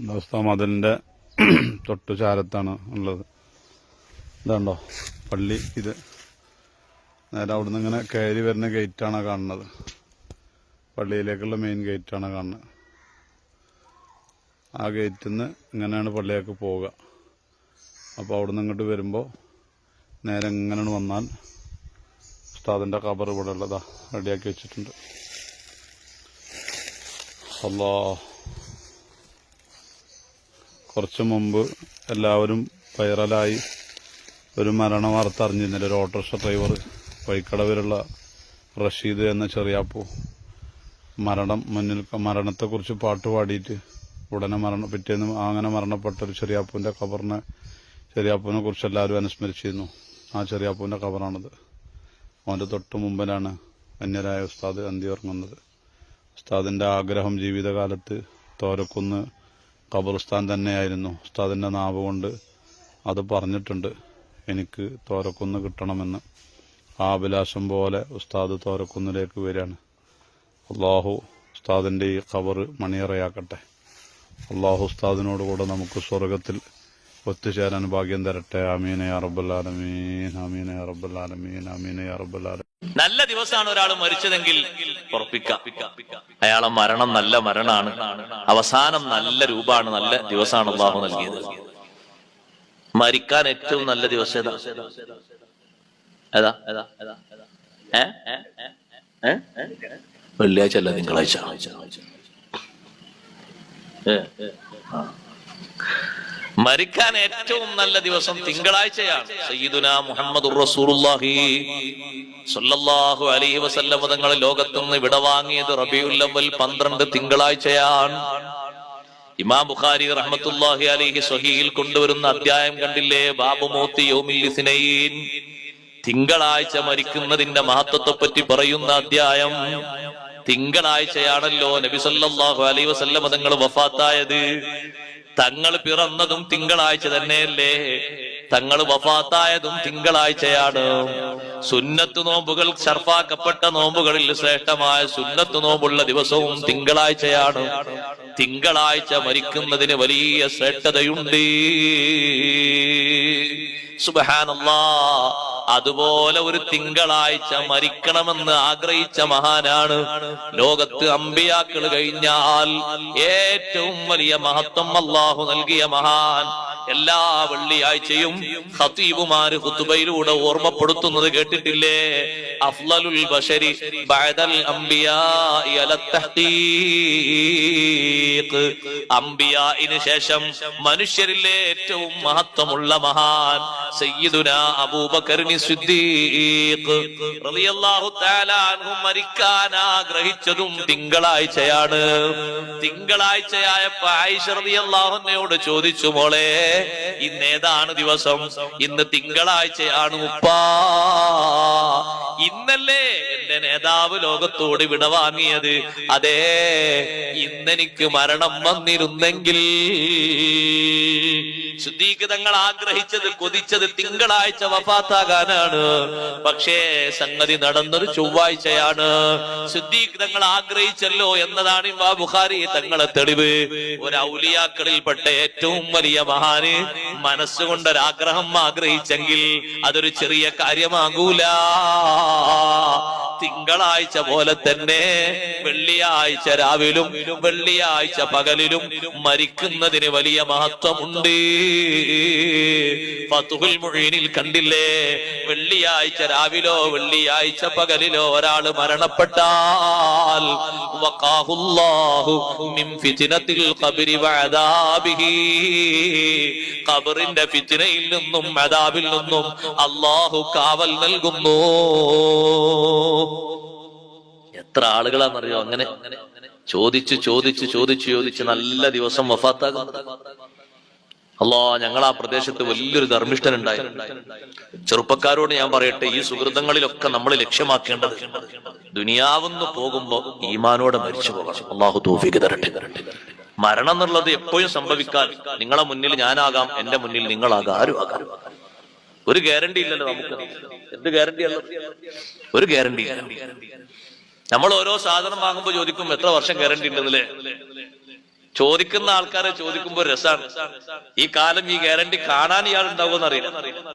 ദിവസ മതിലിന്റെ തൊട്ടു ചാരത്താണ് ഉള്ളത്. ഇതാണ്ടോ പള്ളി ഇത്. നേരെ അവിടുന്ന് ഇങ്ങനെ കയറി വരുന്ന ഗേറ്റാണ് കാണുന്നത്. പള്ളിയിലേക്കുള്ള മെയിൻ ഗേറ്റാണ് കാണുന്നത്. ആ ഗേറ്റിൽ നിന്ന് ഇങ്ങനെയാണ് പള്ളിയിലേക്ക് പോവുക. അപ്പോൾ അവിടുന്ന് ഇങ്ങോട്ട് വരുമ്പോൾ നേരെ ഇങ്ങനെ വന്നാൽ ഉസ്താദിന്റെ കബർ ഇവിടെ ഉള്ളതാ റെഡിയാക്കി വെച്ചിട്ടുണ്ട്. അല്ലാ കുറച്ച് മുമ്പ് എല്ലാവരും വൈറലായി ഒരു മരണ വാർത്ത അറിഞ്ഞിരുന്നില്ല. ഒരു ഓട്ടോറിക്ഷ ഡ്രൈവർ വൈക്കടവിലുള്ള റഷീദ് എന്ന ചെറിയാപ്പു മരണം മുന്നിൽ മരണത്തെക്കുറിച്ച് പാട്ട് പാടിയിട്ട് ഉടനെ മരണം പിറ്റേന്ന് അങ്ങനെ മരണപ്പെട്ട ഒരു ചെറിയാപ്പുവിന്റെ ഖബറിനെ ചെറിയാപ്പുവിനെ കുറിച്ച് എല്ലാവരും അനുസ്മരിച്ചിരുന്നു. ആ ചെറിയാപ്പൂവിന്റെ കബറാണത്. അവന്റെ തൊട്ട് മുമ്പിലാണ് അന്യരായ ഉസ്താദ് അന്തി ഉറങ്ങുന്നത് ഉസ്താദിന്റെ ആഗ്രഹം ജീവിതകാലത്ത് തോരക്കുന്ന് ഖബർസ്ഥാൻ തന്നെയായിരുന്നു. ഉസ്താദിന്റെ നാവ് കൊണ്ട് അത് പറഞ്ഞിട്ടുണ്ട്. എനിക്ക് തോരക്കുന്ന് കിട്ടണമെന്ന്. ആ അഭിലാഷം പോലെ ഉസ്താദ് തോരക്കുന്നിലേക്ക് വരികയാണ്. അള്ളാഹു ഉസ്താദിന്റെ ഈ ഖബർ മണിയറയാക്കട്ടെ. അള്ളാഹു ഉസ്താദിനോട് കൂടെ നമുക്ക് സ്വർഗത്തിൽ ഒത്തുചേരാൻ ഭാഗ്യം തരട്ടെ. ആമീന യാ റബ്ബൽ ആലമീൻ. ആമീന യാ നല്ല ദിവസമാണ് ഒരാൾ മരിച്ചതെങ്കിൽ അയാളെ മരണം നല്ല മരണമാണ് അവസാനം നല്ല രൂപമാണ് നല്ല ദിവസമാണ് അള്ളാഹു നൽകിയത്. മരിക്കാൻ ഏറ്റവും നല്ല ദിവസം ഏതാ? ഏതാ? വെള്ളിയാഴ്ച അല്ല തിങ്കളാഴ്ച. മരിക്കാൻ ഏറ്റവും നല്ല ദിവസം തിങ്കളാഴ്ചയാണ്. സയ്യിദുന മുഹമ്മദ് സല്ലല്ലാഹു അലൈഹി വസല്ലം തങ്ങൾ ലോകത്തുനിന്ന് വിടവാങ്ങിയത് റബിയുല്ലവൽ പന്ത്രണ്ട് തിങ്കളാഴ്ചയാണ്. ഇമാം ബുഖാരി റഹ്മത്തുള്ളാഹി അലൈഹി സ്വഹീഹിൽ കൊണ്ടുവരുന്ന അധ്യായം കണ്ടില്ലേ? ബാബു മൂത്തി യൗമിൽ തിങ്കളാഴ്ച മരിക്കുന്നതിന്റെ മഹത്വത്തെ പറ്റി പറയുന്ന അധ്യായം. തിങ്കളാഴ്ചയാണല്ലോ നബി സല്ലല്ലാഹു അലൈഹി വസല്ലം തങ്ങൾ വഫാത്തായത്. തങ്ങൾ പിറന്നതും തിങ്കളാഴ്ച തന്നെയല്ലേ? തങ്ങൾ വഫാത്തായതും തിങ്കളാഴ്ചയാണ്. സുന്നത്ത് നോമ്പുകൾ ഷർഫാക്കപ്പെട്ട നോമ്പുകളിൽ ശ്രേഷ്ഠമായ സുന്നത്ത് നോമ്പുള്ള ദിവസവും തിങ്കളാഴ്ചയാണ്. തിങ്കളാഴ്ച മരിക്കുന്നതിന് വലിയ ശ്രേഷ്ഠതയുണ്ട്. സുബഹാനല്ലാ. അതുപോലെ ഒരു തിങ്കളാഴ്ച മരിക്കണമെന്ന് ആഗ്രഹിച്ച മഹാനാണ്. ലോകത്ത് അമ്പിയാക്കൾ കഴിഞ്ഞാൽ ഏറ്റവും വലിയ മഹത്വം അള്ളാഹു നൽകിയ മഹാൻ. എല്ലാ വെള്ളിയാഴ്ചയും ഹത്തീബുമാര് ഖുതുബയിലൂടെ ഓർമ്മപ്പെടുത്തുന്നത് കേട്ടിട്ടില്ലേ? അഫ്ലലുൽ ബഷരി ബഅദൽ അംബിയാഇ അല തഹ്ഖീഖ് ശേഷം മനുഷ്യരിലെ ഏറ്റവും മഹത്വമുള്ള മഹാൻ സയ്യിദുനാ അബൂബക്കറിനി സിദ്ദീഖ്. റളിയല്ലാഹു തആല അൻഹു മരിക്കാൻ ആഗ്രഹിച്ചതും തിങ്കളാഴ്ചയാണ്. തിങ്കളാഴ്ചയായപ്പോ ആയിഷ റളിയല്ലാഹു അൻഹയോട് ചോദിച്ചു മോളെ ഇന്ന് ഏതാണ് ദിവസം. ഇന്ന് തിങ്കളാഴ്ചയാണ് ഉപ്പാ. ഇന്നല്ലേ എന്റെ നേതാവ് ലോകത്തോട് വിടവാങ്ങിയത് അതെ ഇന്നെനിക്ക് മരണം വന്നിരുന്നെങ്കിൽ ശുദ്ധീക് തങ്ങൾ ആഗ്രഹിച്ചത് കൊതിച്ചത് തിങ്കളാഴ്ച വഫാത്താകാനാണ്. പക്ഷേ സംഗതി നടന്നൊരു ചൊവ്വാഴ്ചയാണ്. ശുദ്ധീകൃതങ്ങൾ ആഗ്രഹിച്ചല്ലോ എന്നതാണ് ഇമാ ബുഖാരി തങ്ങളെ തെളിവ്. ഒരു ഔലിയാക്കളിൽപ്പെട്ട ഏറ്റവും വലിയ മഹാന് മനസ്സുകൊണ്ടൊരാഗ്രഹം ആഗ്രഹിച്ചെങ്കിൽ അതൊരു ചെറിയ കാര്യമാകൂല. തിങ്കളാഴ്ച പോലെ തന്നെ വെള്ളിയാഴ്ച രാവിലും വെള്ളിയാഴ്ച പകലിലും മരിക്കുന്നതിന് വലിയ മഹത്വമുണ്ട്. ഫതുഹുൽ മുഴീനിൽ കണ്ടില്ലേ? വെള്ളിയാഴ്ച രാവിലോ വെള്ളിയാഴ്ച പകലിലോ ഒരാൾ മരണപ്പെട്ടാൽ വഖാഹുല്ലാഹു ഫിത്തിനയിൽ നിന്നും അദാബിൽ നിന്നും അല്ലാഹു കാവൽ നൽകുന്നു. എത്ര ആളുകളാണെന്നറിയോ? അങ്ങനെ ചോദിച്ചു ചോദിച്ചു ചോദിച്ചു ചോദിച്ച് നല്ല ദിവസം വഫാത്താകും. അല്ലോ ഞങ്ങൾ ആ പ്രദേശത്ത് വലിയൊരു ധർമ്മിഷ്ഠൻ ഉണ്ടായി. ചെറുപ്പക്കാരോട് ഞാൻ പറയട്ടെ ഈ സുഹൃതങ്ങളിലൊക്കെ നമ്മൾ ലക്ഷ്യമാക്കേണ്ടത് ദുനിയാവുന്ന് പോകുമ്പോ ഈമാനോടെ മരിച്ചു പോകണം അള്ളാഹു തോഫിക്ക് തരട്ടെ. മരണം എന്നുള്ളത് എപ്പോഴും സംഭവിക്കാൻ നിങ്ങളെ മുന്നിൽ ഞാനാകാം എന്റെ മുന്നിൽ നിങ്ങളാകാം. ആരും ആകാം. ഒരു ഗ്യാരണ്ടി ഇല്ലല്ലോ നമുക്ക്. എന്ത് ഗ്യാരണ്ടി ഒരു ഗ്യാരണ്ടി നമ്മൾ ഓരോ സാധനം വാങ്ങുമ്പോൾ ചോദിക്കും എത്ര വർഷം ഗ്യാരണ്ടി ഉണ്ടെന്നല്ലേ ചോദിക്കുന്ന ആൾക്കാരെ ചോദിക്കുമ്പോൾ രസാണ്. ഈ കാലം ഈ ഗ്യാരണ്ടി കാണാൻ ഇയാൾ ഉണ്ടാവുമെന്ന് അറിയില്ല